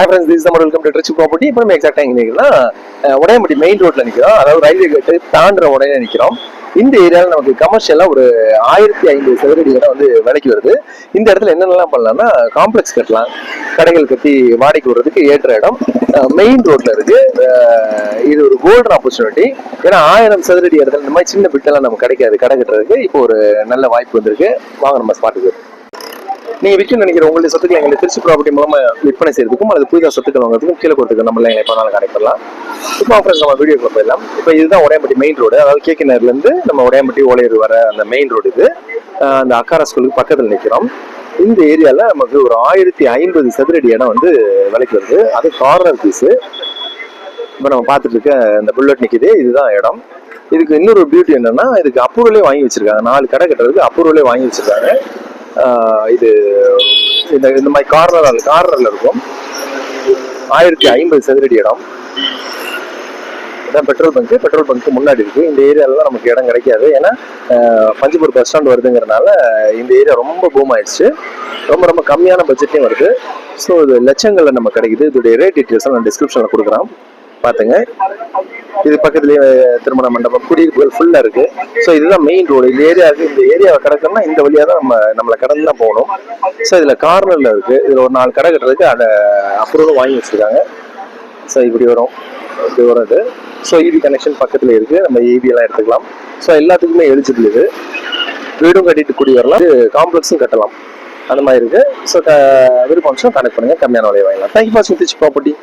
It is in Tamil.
ஹாய் ஃப்ரெண்ட்ஸ் திஸ் நம்ம வெல்கம் டு ட்ரிச் ப்ராப்பர்ட்டி இப்போ நம்ம எக்ஸாக்டாக எங்கே நிற்கிறோம் உடையம்பட்டி மெயின் ரோட்ல நிற்கிறோம் அதாவது ரயில்வே கேட்டு தாண்டுற உடனே நிற்கிறோம் இந்த ஏரியாவில் நமக்கு கமர்ஷியலாக ஒரு ஆயிரத்தி ஐம்பது சதுரடி இடம் வந்து விலைக்கு வருது. இந்த இடத்துல என்னென்னலாம் பண்ணலாம்னா காம்ப்ளெக்ஸ் கட்டலாம். கடைகள் கட்டி வாடகைக்கு விடுறதுக்கு ஏற்ற இடம். மெயின் ரோட்ல இருக்கு. இது ஒரு கோல்டன் ஆப்பர்ச்சுனிட்டி ஏன்னா ஆயிரம் சதுரடி இடத்துல இந்த மாதிரி சின்ன பிட்டெல்லாம் நமக்கு கிடைக்காது. கடை கட்டுறதுக்கு இப்போ ஒரு நல்ல வாய்ப்பு வந்திருக்கு. வாங்க நம்ம ஸ்பாட்டுக்கு நீங்க விற்க நினைக்கிற உங்களுடைய சொத்துக்களை எங்களுக்கு திருச்சி ப்ராப்பர்ட்டி மூலமா விற்பனை செய்யறதுக்கும் அல்லது புதிதாக சொத்துக்கள் வாங்குறதுக்கும் கீழே கொடுத்துக்க நம்மள எங்களை பண்ணாலும் வேணாலும் கனெக்ட் பண்ணலாம் இப்போ ஃப்ரெண்ட்ஸ் நம்ம வீடியோக்குள்ள போயிடலாம். இப்போ இதுதான் உடையம்பட்டி மெயின் ரோடு அதாவது கே நகர்ல இருந்து நம்ம உடையம்பட்டி ஓலையூர் வர அந்த மெயின் ரோடு இது. அந்த அக்காரா ஸ்கூலுக்கு பக்கத்தில் நிற்கிறோம் இந்த ஏரியால நமக்கு ஒரு ஆயிரத்தி ஐம்பது சதுரடி இடம் வந்து விலைக்கு வருது. அது கார்னர் பீஸு இப்போ நம்ம பார்த்துட்டு இருக்க இந்த புல்லட் நிற்கிது இதுதான் இடம். இதுக்கு இன்னொரு பியூட்டி என்னன்னா இதுக்கு அப்ரூவலே வாங்கி வச்சிருக்காங்க. நாலு கடை கட்டுறதுக்கு அப்ரூவலே வாங்கி வச்சிருக்காங்க. இது இந்த இந்த மாதிரி கார்னர் கார்னரில் இருக்கும். ஆயிரத்தி ஐம்பது சதுரடி இடம். இதான் பெட்ரோல் பங்க் பெட்ரோல் பங்க் முன்னாடி இருக்கு. இந்த ஏரியால நமக்கு இடம் கிடைக்காது. ஏன்னா ஆஹ் பஞ்சுபூர் பஸ் ஸ்டாண்ட் வருதுங்கிறனால இந்த ஏரியா ரொம்ப பூம் ஆயிடுச்சு. ரொம்ப ரொம்ப கம்மியான பட்ஜெட்டையும் வருது. ஸோ இது லட்சங்களில் நம்ம கிடைக்குது. இதோடைய ரேட் டீட்டெயில்ஸ் நான் டிஸ்கிரிப்ஷனில் கொடுக்குறேன். பார்த்துங்க. இது பக்கத்துலேயே திருமண மண்டபம் குடியிருப்புகள் ஃபுல்லாக இருக்கு. ஸோ இதுதான் மெயின் ரோடு இந்த ஏரியாவுக்கு இந்த ஏரியாவை கடக்கணும்னா இந்த வழியாக தான் நம்ம நம்மளை கடந்து தான் போகணும். ஸோ இதில் கார்னரில் இருக்கு. இதில் ஒரு நாலு கடை கட்டுறதுக்கு அதை அப்ரூவலும் வாங்கி வச்சுருக்காங்க. ஸோ இப்படி வரும். இப்படி வரும் இது. ஸோ இபி கனெக்ஷன் பக்கத்தில் இருக்கு. நம்ம ஏபியெல்லாம் எல்லாம் எடுத்துக்கலாம். ஸோ எல்லாத்துக்குமே எலிஜிபிள் இது. வீடும் கட்டிட்டு குடி வரலாம். காம்ப்ளெக்ஸும் கட்டலாம். அந்த மாதிரி இருக்கு. ஸோ விருப்பம் கனெக்ட் பண்ணுங்க. கம்மியான விலையை வாங்கலாம் தேங்க்யூ ஃபார் சித்திச் ப்ராப்பர்ட்டி